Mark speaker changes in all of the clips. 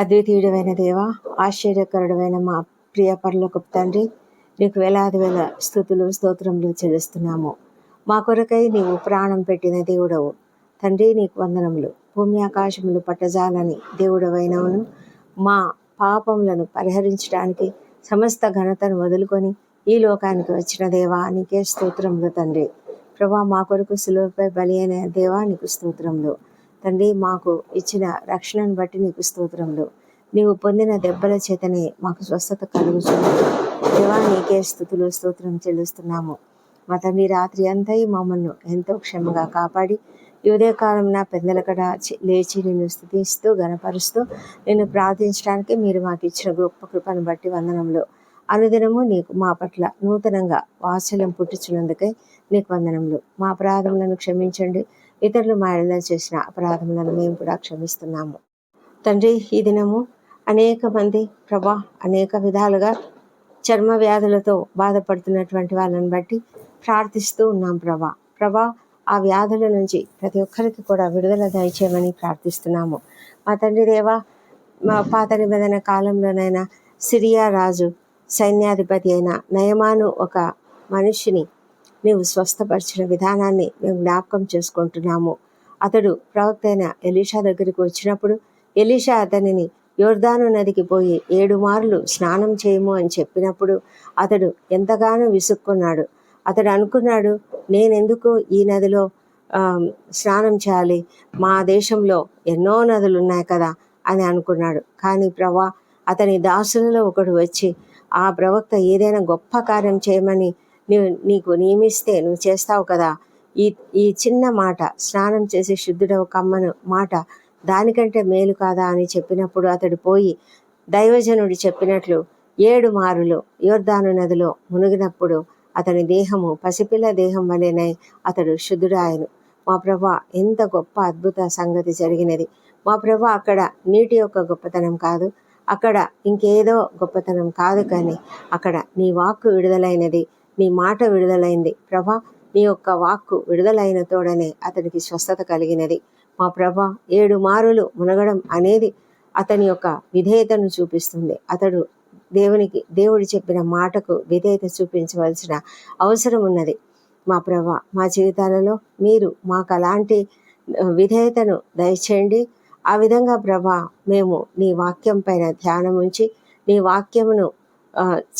Speaker 1: అద్వితీయుడమైన దేవ ఆశ్చర్యకరుడమైన మా ప్రియ పరలోకపు తండ్రి నీకు వేలాది వేల స్థుతులు స్తోత్రములు చెల్లిస్తున్నాము. మా కొరకై నీవు ప్రాణం పెట్టిన దేవుడవు. తండ్రి నీకు వందనములు. భూమి ఆకాశములు పట్టజాలని దేవుడవైనవును. మా పాపములను పరిహరించడానికి సమస్త ఘనతను వదులుకొని ఈ లోకానికి వచ్చిన దేవా నీకే స్తోత్రములు తండ్రి. ప్రభా మా కొరకు సులువుపై బలి అయిన దేవా నీకు స్తోత్రములు. తండ్రి మాకు ఇచ్చిన రక్షణను బట్టి నీకు స్తోత్రములు. నీవు పొందిన దెబ్బల చేతనే మాకు స్వస్థత కలుగుతుంది దేవా నీకే స్థుతులు స్తోత్రం చెల్లిస్తున్నాము. మా తండ్రి రాత్రి అంతా మమ్మల్ని ఎంతో క్షమగా కాపాడి ఈ ఉదయకాలం నా పెద్దలకడ లేచి నిన్ను స్థుతిస్తూ గనపరుస్తూ నిన్ను ప్రార్థించడానికి మీరు మాకు ఇచ్చిన గొప్ప కృపను బట్టి వందనంలో అనుదినము నీకు మా పట్ల నూతనంగా వాత్సల్యం పుట్టించినందుకై నీకు వందనములు. మా అపరాధములను క్షమించండి. ఇతరులు మా ఎడల చేసిన అపరాధములను మేము కూడా క్షమిస్తున్నాము. తండ్రి ఈ దినము అనేక మంది ప్రభా అనేక విధాలుగా చర్మ వ్యాధులతో బాధపడుతున్నటువంటి వాళ్ళని బట్టి ప్రార్థిస్తూ ఉన్నాం ప్రభా. ప్రభా ఆ వ్యాధుల నుంచి ప్రతి ఒక్కరికి కూడా విడుదల దయచేయమని ప్రార్థిస్తున్నాము. మా తండ్రి దేవా మా పాత నిబంధన కాలంలోనైనా సిరియా రాజు సైన్యాధిపతి అయిన నయమాను ఒక మనిషిని నీవు స్వస్థపరిచిన విధానాన్ని మేము జ్ఞాపకం చేసుకుంటున్నాము. అతడు ప్రవక్త అయిన ఎలీషా దగ్గరికి వచ్చినప్పుడు ఎలీషా అతనిని యోర్దాను నదికి పోయి ఏడు మార్లు స్నానం చేయము అని చెప్పినప్పుడు అతడు ఎంతగానో విసుక్కున్నాడు. అతడు అనుకున్నాడు నేనెందుకు ఈ నదిలో స్నానం చేయాలి? మా దేశంలో ఎన్నో నదులు ఉన్నాయి కదా అని అనుకున్నాడు. కానీ ప్రభా అతని దాసులలో ఒకడు వచ్చి ఆ ప్రవక్త ఏదైనా గొప్ప కార్యం చేయమని నువ్వు నీకు నియమిస్తే నువ్వు చేస్తావు కదా. ఈ ఈ చిన్న మాట స్నానం చేసి శుద్ధుడవు కమ్మను మాట దానికంటే మేలు కాదా అని చెప్పినప్పుడు అతడు పోయి దైవజనుడు చెప్పినట్లు ఏడు మారులు యోర్ధాను నదిలో మునిగినప్పుడు అతని దేహము పసిపిల్ల దేహం వలెనై అతడు శుద్ధుడాయను. మా ప్రభా ఎంత గొప్ప అద్భుత సంగతి జరిగినది. మా ప్రభా అక్కడ నీటి యొక్క గొప్పతనం కాదు. అక్కడ ఇంకేదో గొప్పతనం కాదు కానీ అక్కడ నీ వాక్కు విడుదలైనది. నీ మాట విడుదలైంది. ప్రభా నీ యొక్క వాక్కు విడుదలైన తోడనే అతనికి స్వస్థత కలిగినది. మా ప్రభా ఏడు మారులు మునగడం అనేది అతని యొక్క విధేయతను చూపిస్తుంది. అతడు దేవునికి దేవుడు చెప్పిన మాటకు విధేయత చూపించవలసిన అవసరం ఉన్నది. మా ప్రభా మా జీవితాలలో మీరు మాకు అలాంటి విధేయతను దయచేయండి. ఆ విధంగా ప్రభా మేము నీ వాక్యం పైన ధ్యానం ఉంచి నీ వాక్యమును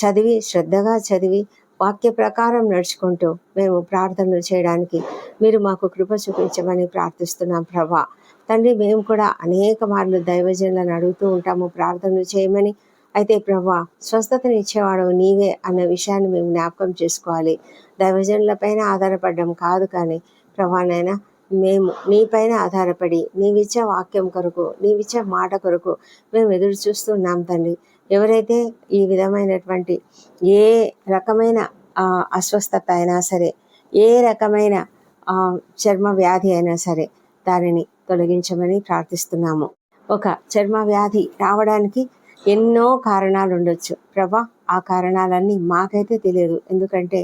Speaker 1: చదివి శ్రద్ధగా చదివి వాక్య ప్రకారం నడుచుకుంటూ మేము ప్రార్థనలు చేయడానికి మీరు మాకు కృప చూపించమని ప్రార్థిస్తున్నాం ప్రభా. తండ్రి మేము కూడా అనేక మార్లు దైవజనులను అడుగుతూ ఉంటాము ప్రార్థనలు చేయమని. అయితే ప్రభా స్వస్థతను ఇచ్చేవాడు నీవే అన్న విషయాన్ని మేము జ్ఞాపకం చేసుకోవాలి. దైవజనులపైన ఆధారపడడం కాదు కానీ ప్రభానైనా మేము నీపైన ఆధారపడి నీవిచ్చే వాక్యం కొరకు నీవిచ్చే మాట కొరకు మేము ఎదురు చూస్తున్నాం తండ్రి. ఎవరైతే ఈ విధమైనటువంటి ఏ రకమైన అస్వస్థత అయినా సరే ఏ రకమైన చర్మ వ్యాధి అయినా సరే దానిని తొలగించమని ప్రార్థిస్తున్నాము. ఒక చర్మ వ్యాధి రావడానికి ఎన్నో కారణాలు ఉండొచ్చు. ప్రభా ఆ కారణాలన్నీ మాకైతే తెలియదు. ఎందుకంటే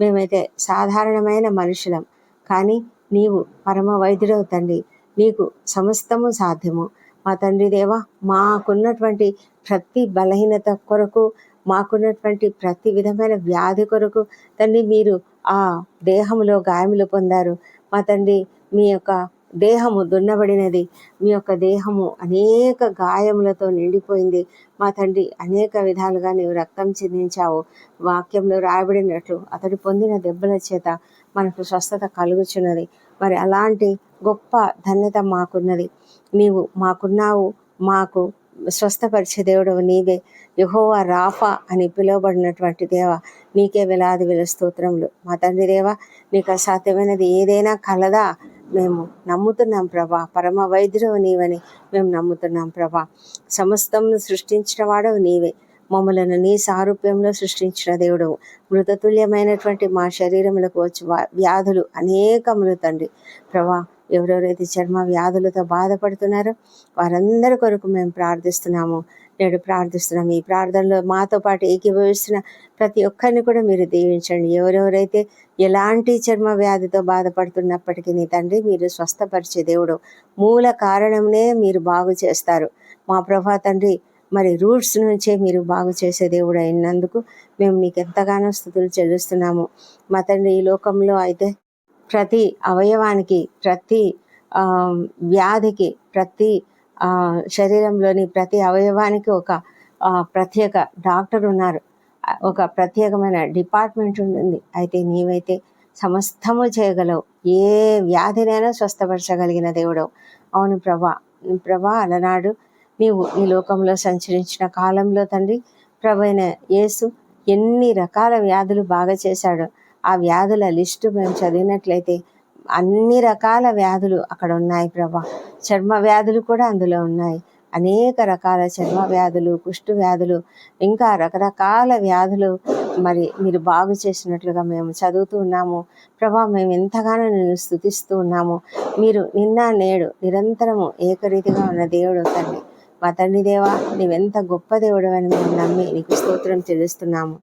Speaker 1: మేమైతే సాధారణమైన మనుషులం. కానీ నీవు పరమ వైద్యుడవు తండ్రి. నీకు సమస్తము సాధ్యము. మా తండ్రి దేవ మాకున్నటువంటి ప్రతి బలహీనత కొరకు మాకున్నటువంటి ప్రతి విధమైన వ్యాధి కొరకు తండ్రి మీరు ఆ దేహములో గాయములు పొందారు. మా తండ్రి మీ యొక్క దేహము దున్నబడినది. మీ యొక్క దేహము అనేక గాయములతో నిండిపోయింది. మా తండ్రి అనేక విధాలుగా నీవు రక్తం చిందించావు. వాక్యంలో రాయబడినట్లు అతడు పొందిన దెబ్బల చేత మనకు స్వస్థత కలుగుచున్నది. మరి అలాంటి గొప్ప ధన్యత మాకున్నది. నీవు మాకున్నావు మాకు స్వస్థపరిచే దేవుడవు నీవే యహోవా రాఫా అని పిలువబడినటువంటి దేవ నీకే వేలాది వేల స్తోత్రములు. మా తండ్రి దేవ నీకు అసాధ్యమైనది ఏదైనా కలదా మేము నమ్ముతున్నాం ప్రభా. పరమ వైద్యుడవు నీవని మేము నమ్ముతున్నాం ప్రభా. సమస్తం సృష్టించిన వాడవు నీవే. మమ్మలను నీ సారూప్యంలో సృష్టించిన దేవుడు మృతతుల్యమైనటువంటి మా శరీరములకు వచ్చి వ్యాధులు అనేకములు తండ్రి. ప్రభా ఎవరెవరైతే చర్మ వ్యాధులతో బాధపడుతున్నారో వారందరి కొరకు మేము ప్రార్థిస్తున్నాము. నేడు ప్రార్థిస్తున్నాము. ఈ ప్రార్థనలో మాతో పాటు ఏకీభవిస్తున్న ప్రతి ఒక్కరిని కూడా మీరు దీవించండి. ఎవరెవరైతే ఎలాంటి చర్మ వ్యాధితో బాధపడుతున్నప్పటికీ నీ తండ్రి మీరు స్వస్థపరిచే దేవుడు. మూల కారణంనే మీరు బాగు చేస్తారు. మా ప్రభా తండ్రి మరి రూట్స్ నుంచే మీరు బాగు చేసే దేవుడు అయినందుకు మేము మీకు ఎంతగానో స్థుతులు చెల్లిస్తున్నాము. మా తండ్రి ఈ లోకంలో అయితే ప్రతి అవయవానికి ప్రతి వ్యాధికి ప్రతి శరీరంలోని ప్రతి అవయవానికి ఒక ప్రత్యేక డాక్టర్ ఉన్నారు. ఒక ప్రత్యేకమైన డిపార్ట్మెంట్ ఉంటుంది. అయితే నీవైతే సమస్తము చేయగలవు. ఏ వ్యాధినైనా స్వస్థపరచగలిగిన దేవుడు అవును ప్రభా. ప్రభా అలనాడు నీవు ఈ లోకంలో సంచరించిన కాలంలో తండ్రి ప్రభు అయిన యేసు ఎన్ని రకాల వ్యాధులు బాగా చేశాడో. ఆ వ్యాధుల లిస్టు మేము చదివినట్లయితే అన్ని రకాల వ్యాధులు అక్కడ ఉన్నాయి ప్రభా. చర్మ వ్యాధులు కూడా అందులో ఉన్నాయి. అనేక రకాల చర్మ వ్యాధులు కుష్టు వ్యాధులు ఇంకా రకరకాల వ్యాధులు మరి మీరు బాగు చేసినట్లుగా మేము చదువుతూ ఉన్నాము. ప్రభా మేము ఎంతగానో నేను స్థుతిస్తూ ఉన్నాము. మీరు నిన్న నేడు నిరంతరము ఏకరీతిగా ఉన్న దేవుడు తండ్రి. మా తండ్రి దేవా నీవెంత గొప్ప దేవుడు అని మేము నమ్మి నీకు స్తోత్రం చెల్లిస్తున్నాము.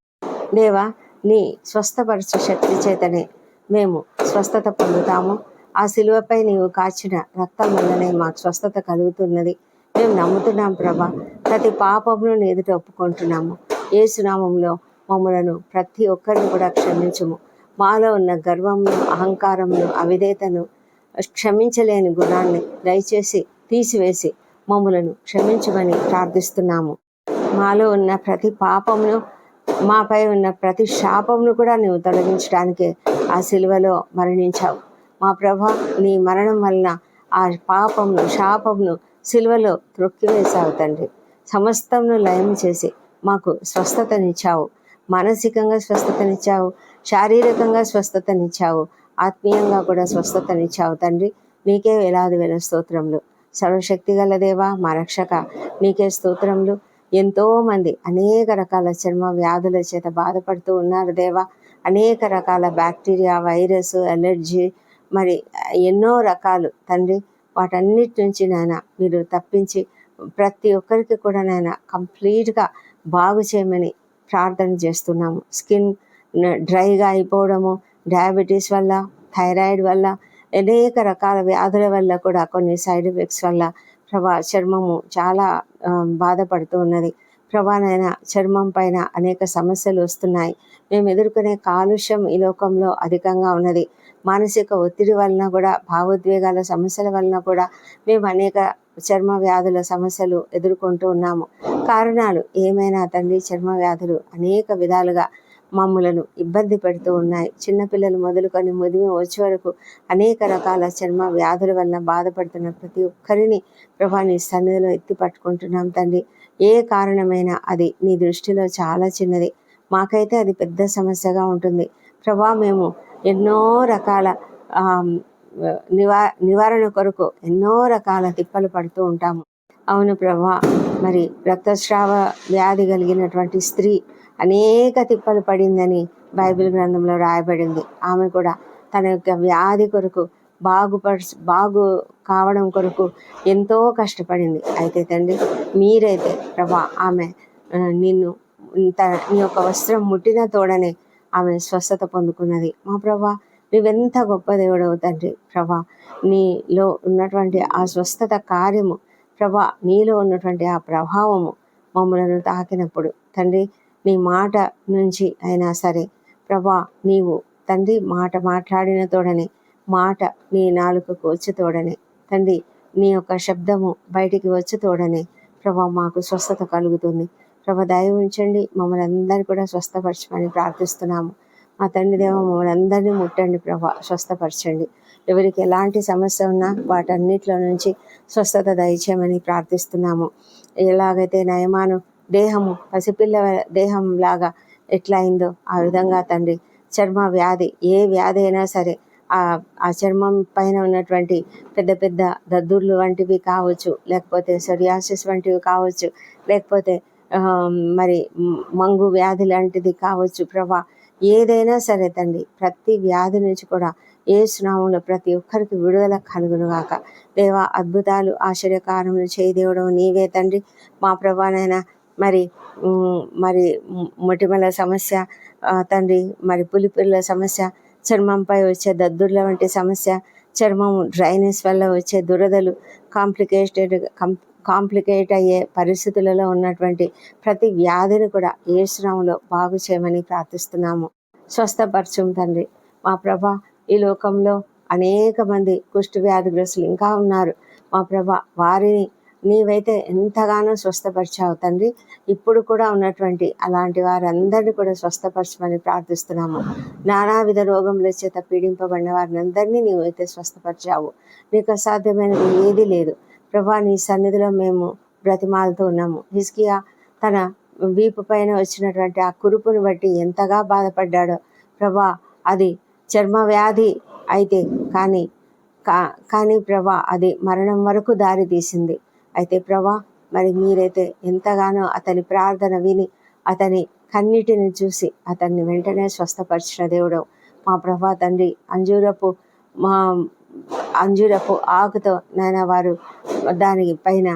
Speaker 1: దేవా నీ స్వస్థపరచు శక్తి చేతనే మేము స్వస్థత పొందుతాము. ఆ శిలువపై నీవు కాచిన రక్తం వల్లనే మాకు స్వస్థత కలుగుతున్నది. మేము నమ్ముతున్నాం ప్రభా. ప్రతి పాపమును నీ ఎదుట ఒప్పుకుంటున్నాము. ఏసునామంలో మమ్మలను ప్రతి ఒక్కరిని కూడా క్షమించము. మాలో ఉన్న గర్వమును అహంకారమును అవిధేతను క్షమించలేని గుణాన్ని దయచేసి తీసివేసి మమ్మలను క్షమించమని ప్రార్థిస్తున్నాము. మాలో ఉన్న ప్రతి పాపమును మాపై ఉన్న ప్రతి శాపమును కూడా నీవు తొలగించడానికి ఆ సిలువలో మరణించావు. మా ప్రభ నీ మరణం వలన ఆ పాపమును శాపమును సిలువలో త్రొక్కివేశావు తండ్రి. సమస్తమును లయం చేసి మాకు స్వస్థతనిచ్చావు. మానసికంగా స్వస్థతనిచ్చావు. శారీరకంగా స్వస్థతనిచ్చావు. ఆత్మీయంగా కూడా స్వస్థతనిచ్చావు తండ్రి. నీకే వేలాది వేల స్తోత్రములు. సర్వశక్తి గల దేవా మా రక్షక నీకే స్తోత్రములు. ఎంతోమంది అనేక రకాల చర్మ వ్యాధుల చేత బాధపడుతూ ఉన్నారు దేవా. అనేక రకాల బ్యాక్టీరియా వైరస్ ఎలర్జీ మరి ఎన్నో రకాలు. తండ్రి వాటన్నిటి నుంచి నాయన మీరు తప్పించి ప్రతి ఒక్కరికి కూడా నాయన కంప్లీట్గా బాగు చేయమని ప్రార్థన చేస్తున్నాము. స్కిన్ డ్రైగా అయిపోవడము డయాబెటీస్ వల్ల థైరాయిడ్ వల్ల అనేక రకాల వ్యాధుల వల్ల కూడా కొన్ని సైడ్ ఎఫెక్ట్స్ వల్ల ప్రభా చర్మము చాలా బాధపడుతూ ఉన్నది. ప్రభానైనా చర్మం పైన అనేక సమస్యలు వస్తున్నాయి. మేము ఎదుర్కొనే కాలుష్యం ఈ లోకంలో అధికంగా ఉన్నది. మానసిక ఒత్తిడి వలన కూడా భావోద్వేగాల సమస్యల వలన కూడా మేము అనేక చర్మ వ్యాధుల సమస్యలు ఎదుర్కొంటూ ఉన్నాము. కారణాలు ఏమైనా తండ్రి చర్మ వ్యాధులు అనేక విధాలుగా మమ్ములను ఇబ్బంది పెడుతూ ఉన్నాయి. చిన్నపిల్లలు మొదలుకొని ముదిమి వచ్చే వరకు అనేక రకాల చర్మ వ్యాధుల వలన బాధపడుతున్న ప్రతి ఒక్కరిని ప్రభా నీ సన్నిధిలో ఎత్తి పట్టుకుంటున్నాం తండ్రి. ఏ కారణమైనా అది నీ దృష్టిలో చాలా చిన్నది. మాకైతే అది పెద్ద సమస్యగా ఉంటుంది. ప్రభా మేము ఎన్నో రకాల నివా నివారణ కొరకు ఎన్నో రకాల తిప్పలు పడుతూ ఉంటాము. అవును ప్రభా మరి రక్తస్రావ వ్యాధి కలిగినటువంటి స్త్రీ అనేక తిప్పలు పడిందని బైబిల్ గ్రంథంలో రాయబడింది. ఆమె కూడా తన యొక్క వ్యాధి కొరకు బాగుపడి బాగు కావడం కొరకు ఎంతో కష్టపడింది. అయితే తండ్రి మీరైతే ప్రభా ఆమె నిన్ను తన నీ యొక్క వస్త్రం ముట్టిన తోడనే ఆమె స్వస్థత పొందుకున్నది. మా ప్రభా నువ్వెంత గొప్ప దేవుడవు తండ్రి. ప్రభా నీలో ఉన్నటువంటి ఆ స్వస్థత కార్యము ప్రభా నీలో ఉన్నటువంటి ఆ ప్రభావము మమ్మలను తాకినప్పుడు. తండ్రి నీ మాట నుంచి అయినా సరే ప్రభా నీవు తండ్రి మాట మాట్లాడిన తోడనే మాట నీ నాలుకకు వచ్చి తోడనే తండ్రి నీ యొక్క శబ్దము బయటికి వచ్చి తోడనే ప్రభా మాకు స్వస్థత కలుగుతుంది. ప్రభా దయ ఉంచండి మమ్మల్ని అందరినీ కూడా స్వస్థపరచమని ప్రార్థిస్తున్నాము. మా తండ్రి దేవ మమ్మల్ని అందరినీ ముట్టండి ప్రభా స్వస్థపరచండి. ఎవరికి ఎలాంటి సమస్య ఉన్నా వాటన్నిటిలో నుంచి స్వస్థత దయచేయమని ప్రార్థిస్తున్నాము. ఎలాగైతే నయమాను దేహము పసిపిల్ల దేహం లాగా ఎట్లా అయిందో ఆ విధంగా తండ్రి చర్మ వ్యాధి ఏ వ్యాధి అయినా సరే ఆ ఆ చర్మం పైన ఉన్నటువంటి పెద్ద పెద్ద దద్దుర్లు వంటివి కావచ్చు లేకపోతే సొరియాసిస్ వంటివి కావచ్చు లేకపోతే మరి మంగు వ్యాధి లాంటిది కావచ్చు ప్రభా ఏదైనా సరే తండ్రి ప్రతి వ్యాధి నుంచి కూడా ఏ స్నామంలో ప్రతి ఒక్కరికి విడుదల కలుగునుగాక. దేవా అద్భుతాలు ఆశ్చర్యకారములు చేయదేవడం నీవే తండ్రి. మా ప్రభానైనా మరి మరి మొటిమల సమస్య తండ్రి మరి పులిపిల్ల సమస్య చర్మంపై వచ్చే దద్దుర్ల వంటి సమస్య చర్మం డ్రైనెస్ వల్ల వచ్చే దురదలు కాంప్లికేటెడ్ కాంప్లికేట్ అయ్యే పరిస్థితులలో ఉన్నటువంటి ప్రతి వ్యాధిని కూడా ఏ శ్రమలో బాగు చేయమని ప్రార్థిస్తున్నాము. స్వస్థపరచం తండ్రి. మా ప్రభ ఈ లోకంలో అనేక మంది కుష్టి వ్యాధిగ్రస్తులు ఇంకా ఉన్నారు. మా ప్రభ వారిని నీవైతే ఎంతగానో స్వస్థపరిచావు తండ్రి. ఇప్పుడు కూడా ఉన్నటువంటి అలాంటి వారందరినీ కూడా స్వస్థపరచమని ప్రార్థిస్తున్నాము. నానావిధ రోగముల చేత పీడింపబడిన వారిని అందరినీ నీవైతే స్వస్థపరిచావు. నీకు అసాధ్యమైనది ఏది లేదు. ప్రభా నీ సన్నిధిలో మేము బ్రతిమాలతో ఉన్నాము. హిస్కియా తన వీపు పైన వచ్చినటువంటి ఆ కురుపుని బట్టి ఎంతగా బాధపడ్డాడో ప్రభా అది చర్మ వ్యాధి అయితే కానీ కా కానీ ప్రభా అది మరణం వరకు దారి తీసింది. అయితే ప్రభా మరి మీరైతే ఎంతగానో అతని ప్రార్థన విని అతని కన్నిటిని చూసి అతన్ని వెంటనే స్వస్థపరిచిన దేవుడు. మా ప్రభా తండ్రి అంజూరపు మా అంజూరపు ఆకుతో నాయన వారు దాని పైన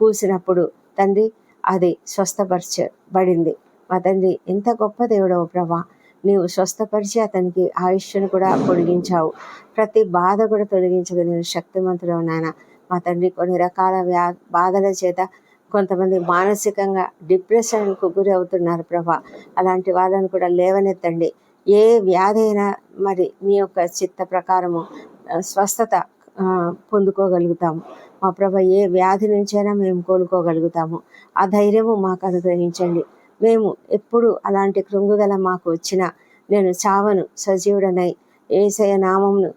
Speaker 1: పూసినప్పుడు తండ్రి అది స్వస్థపరచబడింది. మా తండ్రి ఎంత గొప్ప దేవుడవు ప్రభా. నీవు స్వస్థపరిచి అతనికి ఆయుష్ను కూడా పొడిగించావు. ప్రతి బాధ కూడా తొలగించగలిగిన శక్తిమంతుడు నాయన. మా తండ్రి కొన్ని రకాల వ్యా బాధల చేత కొంతమంది మానసికంగా డిప్రెషన్కు గురి అవుతున్నారు ప్రభా. అలాంటి వాళ్ళని కూడా లేవనెత్తండి. ఏ వ్యాధి అయినా మరి మీ యొక్క చిత్త ప్రకారము స్వస్థత పొందుకోగలుగుతాము. మా ప్రభ ఏ వ్యాధి నుంచైనా మేము కోలుకోగలుగుతాము. ఆ ధైర్యము మాకు అనుగ్రహించండి. మేము ఎప్పుడు అలాంటి కృంగుదల మాకు వచ్చినా నేను చావను సజీవుడనై ఏసయ నామంను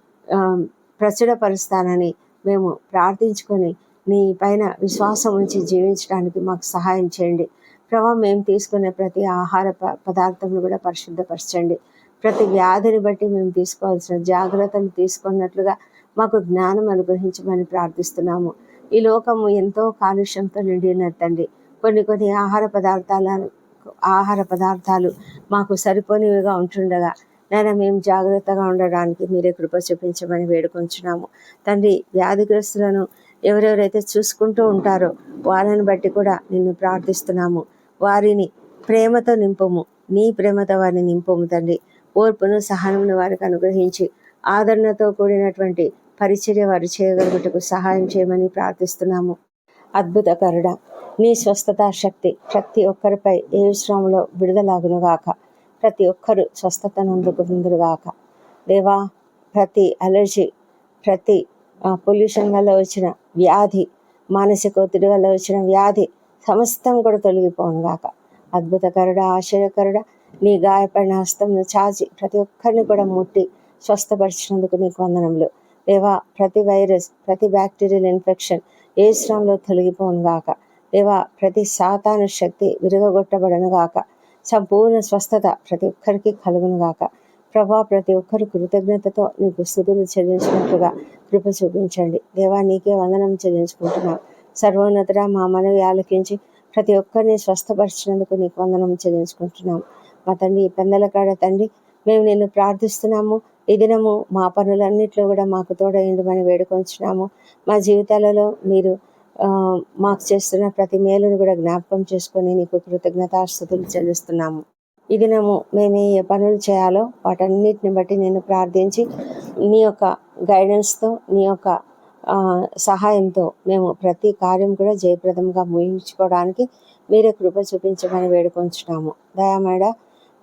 Speaker 1: ప్రచురపరుస్తానని మేము ప్రార్థించుకొని నీ పైన విశ్వాసం ఉంచి జీవించడానికి మాకు సహాయం చేయండి. ప్రభావ మేము తీసుకునే ప్రతి ఆహార పదార్థములు కూడా పరిశుద్ధపరచండి. ప్రతి వ్యాధిని బట్టి మేము తీసుకోవాల్సిన జాగ్రత్తలు తీసుకున్నట్లుగా మాకు జ్ఞానం అనుగ్రహించమని ప్రార్థిస్తున్నాము. ఈ లోకము ఎంతో కాలుష్యంతో నిండి ఉన్నట్టండి కొన్ని కొన్ని ఆహార పదార్థాలను ఆహార పదార్థాలు మాకు సరిపోనివిగా ఉంటుండగా నేను మేము జాగ్రత్తగా ఉండడానికి మీరే కృప చూపించమని వేడుకొంచున్నాము. తండ్రి వ్యాధిగ్రస్తులను ఎవరెవరైతే చూసుకుంటూ ఉంటారో వారిని బట్టి కూడా నిన్ను ప్రార్థిస్తున్నాము. వారిని ప్రేమతో నింపము. నీ ప్రేమతో వారిని నింపము తండ్రి. ఓర్పును సహనమును వారికి అనుగ్రహించి ఆదరణతో కూడినటువంటి పరిచర్య వారు చేయగలుగుటకు సహాయం చేయమని ప్రార్థిస్తున్నాము. అద్భుతకరుడ నీ స్వస్థత శక్తి ప్రతి ఒక్కరిపై ఏ విశ్రామంలో విడుదలాగునుగాక ప్రతి ఒక్కరు స్వస్థతను అందుకుందురుగాక దేవా ప్రతి అలర్జీ ప్రతి పొల్యూషన్ వల్ల వచ్చిన వ్యాధి మానసిక ఒత్తిడి వల్ల వచ్చిన వ్యాధి సమస్తం కూడా తొలగిపోను గాక అద్భుతకరుడ ఆశ్చర్యకరుడ నీ గాయపడిన హస్తంను చాచి ప్రతి ఒక్కరిని కూడా ముట్టి స్వస్థపరిచినందుకు నీకు వందనములు. దేవా ప్రతి వైరస్ ప్రతి బ్యాక్టీరియల్ ఇన్ఫెక్షన్ ఏ శ్రమంలో తొలగిపోను గాక దేవా ప్రతి సాతాను శక్తి విరగొట్టబడను గాక సంపూర్ణ స్వస్థత ప్రతి ఒక్కరికి కలుగునుగాక. ప్రభా ప్రతి ఒక్కరు కృతజ్ఞతతో నీకు స్థుతులు చెల్లించినట్లుగా కృప చూపించండి. దేవా నీకే వందనం చెల్లించుకుంటున్నాం. సర్వోన్నతరా మా మనవి ఆలకించి ప్రతి ఒక్కరిని స్వస్థపరిచినందుకు నీకు వందనం చెల్లించుకుంటున్నాం. మా తండ్రి పెందల కాడ తండ్రి మేము నిన్ను ప్రార్థిస్తున్నాము. ఈ దినము మా పనులన్నింటిలో కూడా మాకు తోడైండమని వేడుకొంచున్నాము. మా జీవితాలలో మీరు మాకు చేస్తున్న ప్రతి మేలును కూడా జ్ఞాపకం చేసుకొని నీకు కృతజ్ఞతాస్థుతులు చెల్లిస్తున్నాము. ఈ దినము మేము ఏ పనులు చేయాలో వాటన్నిటిని బట్టి నేను ప్రార్థించి నీ యొక్క గైడెన్స్తో నీ యొక్క సహాయంతో మేము ప్రతి కార్యం కూడా జయప్రదంగా ముగించుకోవడానికి మీరే కృప చూపించమని వేడుకొంచున్నాము. దయామేడ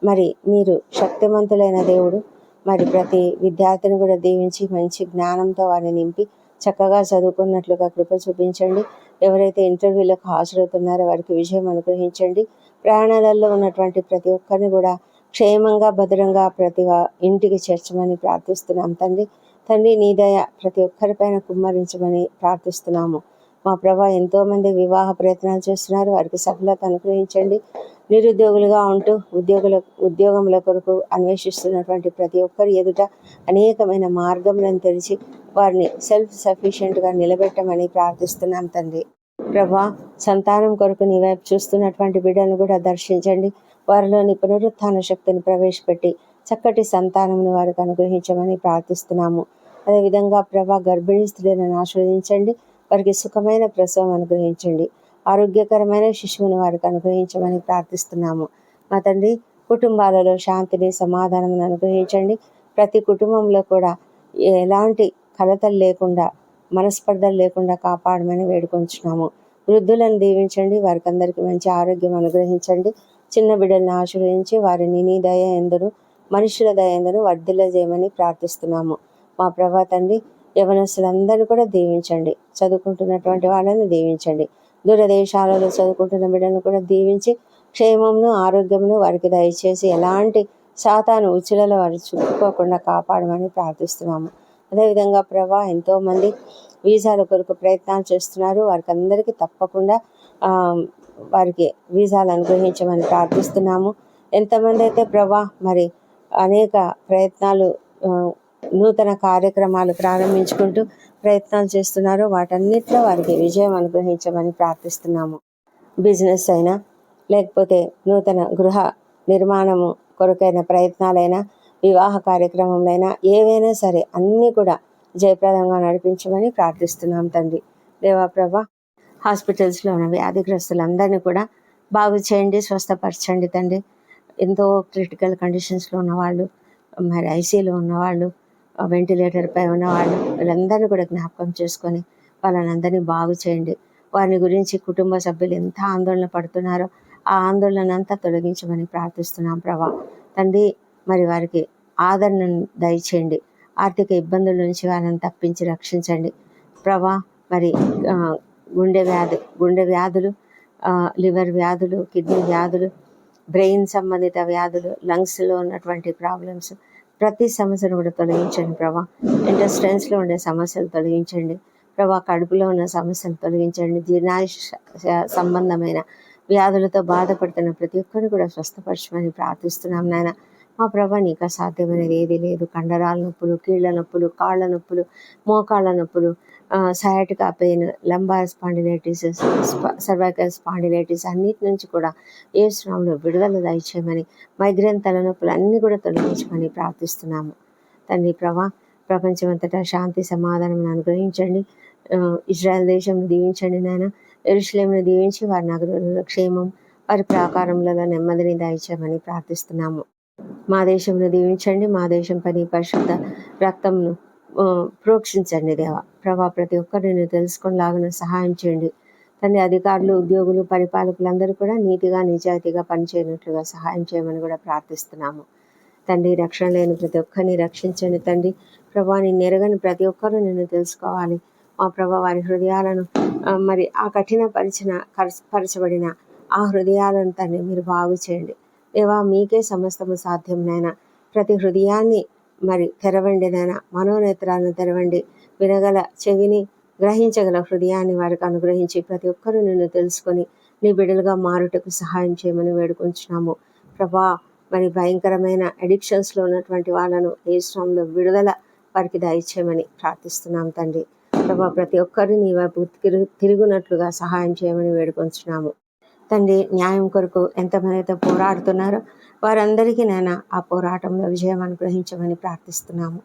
Speaker 1: మరి మీరు శక్తివంతులైన దేవుడు మరి ప్రతి విద్యార్థిని కూడా దీవించి మంచి జ్ఞానంతో వారిని నింపి చక్కగా చదువుకున్నట్లుగా కృప చూపించండి. ఎవరైతే ఇంటర్వ్యూలకు హాజరవుతున్నారో వారికి విజయం అనుగ్రహించండి. ప్రయాణాలలో ఉన్నటువంటి ప్రతి ఒక్కరిని కూడా క్షేమంగా భద్రంగా ప్రతి ఇంటికి చేర్చమని ప్రార్థిస్తున్నాం తండ్రి. తండ్రి నీ దయ ప్రతి ఒక్కరిపైన కుమ్మరించమని ప్రార్థిస్తున్నాము. మా ప్రభా ఎంతోమంది వివాహ ప్రయత్నాలు చేస్తున్నారు. వారికి సఫలత అనుగ్రహించండి. నిరుద్యోగులుగా ఉంటూ ఉద్యోగుల ఉద్యోగముల కొరకు అన్వేషిస్తున్నటువంటి ప్రతి ఒక్కరి ఎదుట అనేకమైన మార్గములను తెరిచి వారిని సెల్ఫ్ సఫిషియెంట్గా నిలబెట్టమని ప్రార్థిస్తున్నాం తండ్రి. ప్రభా సంతానం కొరకు నీ వైపు చూస్తున్నటువంటి బిడ్డను కూడా దర్శించండి. వారిలోని పునరుత్థాన శక్తిని ప్రవేశపెట్టి చక్కటి సంతానంను వారికి అనుగ్రహించమని ప్రార్థిస్తున్నాము. అదేవిధంగా ప్రభా గర్భిణీ స్త్రీలను ఆస్వాదించండి వారికి సుఖమైన ప్రసవం అనుగ్రహించండి. ఆరోగ్యకరమైన శిశువుని వారికి అనుగ్రహించమని ప్రార్థిస్తున్నాము. మా తండ్రి కుటుంబాలలో శాంతిని సమాధానం అనుగ్రహించండి. ప్రతి కుటుంబంలో కూడా ఎలాంటి కలతలు లేకుండా మనస్పర్ధలు లేకుండా కాపాడమని వేడుకొంచున్నాము. వృద్ధులను దీవించండి. వారికి అందరికీ మంచి ఆరోగ్యం అనుగ్రహించండి. చిన్న బిడ్డలను ఆశ్రయించి వారిని నీ దయ ఎందరు మనుషుల దయ ఎందరు వర్ధిల్ల చేయమని ప్రార్థిస్తున్నాము. మా ప్రభా తండ్రి యవనస్తులందరినీ కూడా దీవించండి. చదువుకుంటున్నటువంటి వాళ్ళని దీవించండి. దూరదేశాలలో చదువుకుంటున్న బిడ్డలను కూడా దీవించి క్షేమమును ఆరోగ్యమును వారికి దయచేసి ఎలాంటి శాతాను ఉచ్చులలో వారు చుట్టుకోకుండా కాపాడమని ప్రార్థిస్తున్నాము. అదేవిధంగా ప్రభా ఎంతోమంది వీసాల కొరకు ప్రయత్నాలు చేస్తున్నారు. వారికి అందరికీ తప్పకుండా వారికి వీసాలు అనుగ్రహించమని ప్రార్థిస్తున్నాము. ఎంతమంది అయితే ప్రభా మరి అనేక ప్రయత్నాలు నూతన కార్యక్రమాలు ప్రారంభించుకుంటూ ప్రయత్నాలు చేస్తున్నారో. వాటన్నిటిలో వారికి విజయం అనుగ్రహించమని ప్రార్థిస్తున్నాము. బిజినెస్ అయినా లేకపోతే నూతన గృహ నిర్మాణము కొరకైన ప్రయత్నాలైనా వివాహ కార్యక్రమంలో ఏవైనా సరే అన్నీ కూడా జయప్రదంగా నడిపించమని ప్రార్థిస్తున్నాం తండ్రి. దేవాప్రభ హాస్పిటల్స్లో ఉన్న వ్యాధిగ్రస్తులందరినీ కూడా బాగు చేయండి స్వస్థపరచండి తండ్రి. ఎంతో క్రిటికల్ కండిషన్స్లో ఉన్నవాళ్ళు మరి ఐసీలో ఉన్నవాళ్ళు వెంటిలేటర్పై ఉన్నవాళ్ళు వీళ్ళందరినీ కూడా జ్ఞాపకం చేసుకొని వాళ్ళని అందరినీ బాగు చేయండి. వారిని గురించి కుటుంబ సభ్యులు ఎంత ఆందోళన పడుతున్నారో ఆ ఆందోళన అంతా తొలగించమని ప్రార్థిస్తున్నాం ప్రభా. తండ్రి మరి వారికి ఆదరణను దయచేయండి. ఆర్థిక ఇబ్బందుల నుంచి వాళ్ళని తప్పించి రక్షించండి. ప్రభా మరి గుండె వ్యాధి గుండె వ్యాధులు లివర్ వ్యాధులు కిడ్నీ వ్యాధులు బ్రెయిన్ సంబంధిత వ్యాధులు లంగ్స్లో ఉన్నటువంటి ప్రాబ్లమ్స్ ప్రతి సమస్యను కూడా తొలగించండి ప్రభా. ఇంటెస్టైన్స్లో ఉండే సమస్యలు తొలగించండి. ప్రభా కడుపులో ఉన్న సమస్యలు తొలగించండి. జీర్ణాశ సంబంధమైన వ్యాధులతో బాధపడుతున్న ప్రతి ఒక్కరిని కూడా స్వస్థపరచమని ప్రార్థిస్తున్నాం నాయన. మా ప్రభా నీకు అసాధ్యమైనది ఏది లేదు. కండరాల నొప్పులు కీళ్ళ నొప్పులు కాళ్ళ నొప్పులు మోకాళ్ళ నొప్పులు sciatica pain lumbar spondylitis cervical spondylitis అన్నిటి నుంచి కూడా ఏ శ్రమంలో విడుదల దయచేయమని మైగ్రేన్ తలనొప్పులు అన్నీ కూడా తొలగించమని ప్రార్థిస్తున్నాము. తండ్రి ప్రభా ప్రపంచమంతటా శాంతి సమాధానం అనుగ్రహించండి. ఇజ్రాయెల్ దేశం దీవించండి నాయన. ఎరుషులేమును దీవించి వారి నగరంలో క్షేమం వారి ప్రాకారంలో నెమ్మదిని దయచేయమని ప్రార్థిస్తున్నాము. మా దేశంలో దీవించండి. మా దేశం పని పరిశుద్ధ రక్తంను ప్రోక్షించండి దేవ. ప్రభా ప్రతి ఒక్కరిని తెలుసుకుని సహాయం చేయండి. తండ్రి అధికారులు ఉద్యోగులు పరిపాలకులందరూ కూడా నీతిగా నిజాయితీగా పనిచేయనట్లుగా సహాయం చేయమని కూడా ప్రార్థిస్తున్నాము. తండ్రి రక్షణ లేని ప్రతి ఒక్కరిని రక్షించండి తండ్రి. ప్రభా నేను నెరగని ప్రతి ఒక్కరూ నిన్ను తెలుసుకోవాలి. మా ప్రభా వారి హృదయాలను మరి ఆ కఠిన పరిచిన పరచబడిన ఆ హృదయాలను తండ్రి మీరు బాగు చేయండి. దేవా మీకే సమస్తము సాధ్యం ప్రతి హృదయాన్ని మరి తెరవండి నాయన. మనోనేత్రాలను తెరవండి. వినగల చెవిని గ్రహించగల హృదయాన్ని వారికి అనుగ్రహించి ప్రతి ఒక్కరూ నిన్ను తెలుసుకొని నీ బిడ్డలుగా మారుటకు సహాయం చేయమని వేడుకుంటున్నాము ప్రభా మరి భయంకరమైన అడిక్షన్స్లో ఉన్నటువంటి వాళ్ళను ఏ శ్రమంలో విడుదల వారికి దయచేయమని ప్రార్థిస్తున్నాం తండ్రి. ప్రభా ప్రతి ఒక్కరిని నీ వైపు తిరుగునట్లుగా సహాయం చేయమని వేడుకొంచున్నాము. తండ్రి న్యాయం కొరకు ఎంతమంది అయితే పోరాడుతున్నారో వారందరికీ నేను ఆ పోరాటంలో విజయం అనుగ్రహించమని ప్రార్థిస్తున్నాము.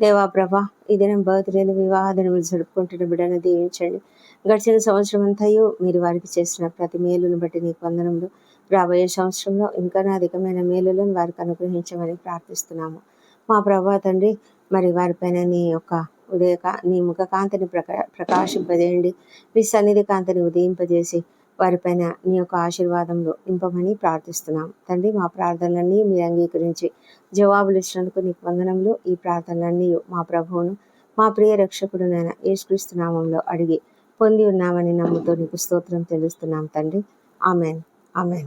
Speaker 1: దేవా ప్రభా ఈ దినం బర్త్డేలు వివాహ దినములు జరుపుకుంటున్న బిడ్డను దీవించండి. గడిచిన సంవత్సరం అంతయు మీరు వారికి చేసిన ప్రతి మేలును బట్టి నీకు వందనములు. రాబోయే సంవత్సరంలో ఇంకా అధికమైన మేలులను వారికి అనుగ్రహించమని ప్రార్థిస్తున్నాము. మా ప్రభా తండ్రి మరి వారిపైన నీ యొక్క ఉదయ నీ ముఖ కాంతిని ప్రకా ప్రకాశింపజేయండి. మీ సన్నిధి కాంతిని ఉదయింపజేసి వారిపైన నీ యొక్క ఆశీర్వాదంలో నింపమని ప్రార్థిస్తున్నాం. తండ్రి మా ప్రార్థనలన్నీ మీరు అంగీకరించి జవాబులు ఇచ్చినందుకు నీకు వందనంలో ఈ ప్రార్థనలన్నీ మా ప్రభువును మా ప్రియ రక్షకుడునైన యేసుక్రీస్తునామంలో అడిగి పొంది ఉన్నామని నమ్ముతో నీకు స్తోత్రం తెలుస్తున్నాం తండ్రి. ఆమెన్. ఆమెన్.